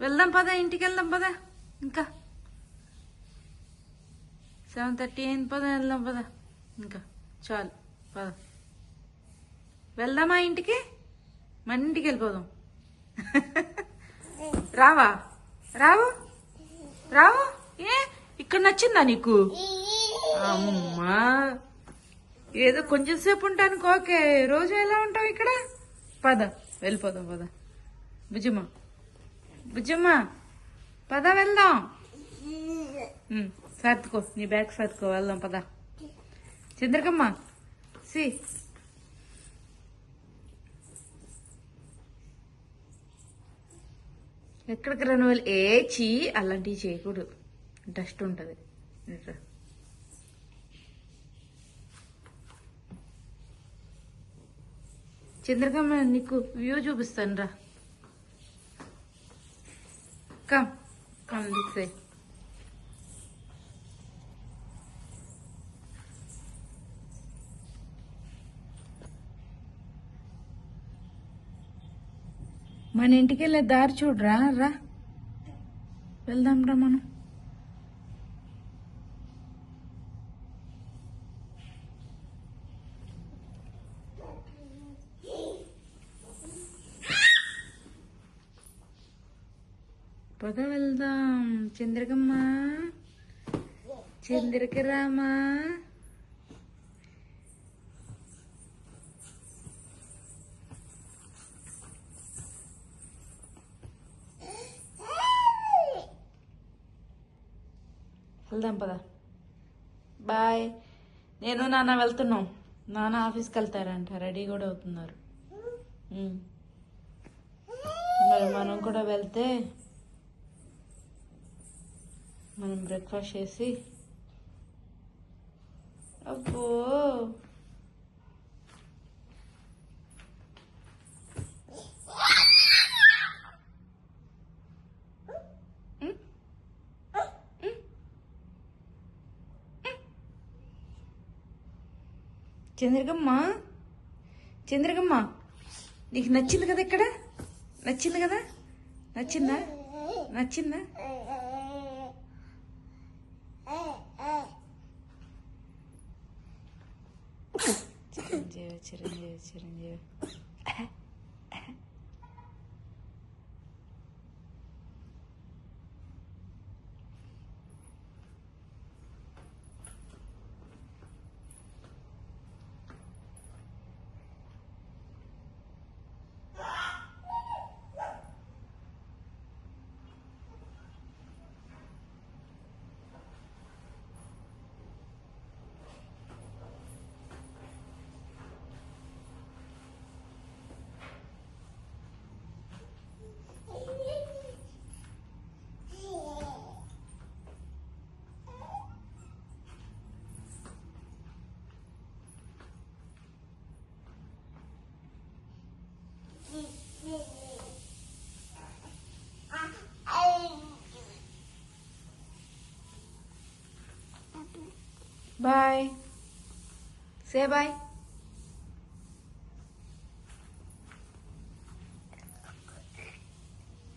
వెళ్దాం పద ఇంటికి వెళ్దాం పద. ఇంకా. సెవెన్ థర్టీ అయింది పద వెళ్దాం పద. ఇంకా. చాలు పద. వెళ్దామా ఇంటికి? మన ఇంటికి వెళ్ళిపోదాం. రావా? రావు? రావు? ఏ ఇక్కడ నచ్చిందా నీకు? అమ్మా ఏదో కొంచెం సేపు ఉంటానికి ఓకే. రోజు ఎలా ఉంటావు ఇక్కడ? పద వెళ్ళిపోదాం పద. భుజమా బుజ్జమ్మ పద వెళ్దాం. సర్దుకో నీ బ్యాగ్ సర్దుకో వెళ్దాం పద. చంద్రకమ్మ సి. ఎక్కడికి రా నువ్వు? ఏ చీ అలాంటివి చేయకూడదు. డస్ట్ ఉంటుంది. చంద్రకమ్మ నీకు వ్యూ చూపిస్తాను రా Come, come this way. మన ఇంటికి వెళ్ళే దారి చూడరా రా వెళ్దాం రా మనం పద వెళ్దాం. చంద్రకమ్మ? చంద్రక రామా? వెళ్దాం పద. బాయ్. నేను నాన్న వెళ్తున్నాం. నాన్న ఆఫీస్కి వెళ్తారంట. రెడీ కూడా అవుతున్నారు. మరి మనం కూడా వెళ్తే మనం బ్రేక్ఫాస్ట్ చేసి అబ్బో. చంద్రకమ్మ చంద్రకమ్మ నీకు నచ్చింది కదా ఇక్కడ? నచ్చింది కదా? నచ్చిందా? నచ్చిందా? Chiranjeevi Chiranjeevi Chiranjeevi bye say bye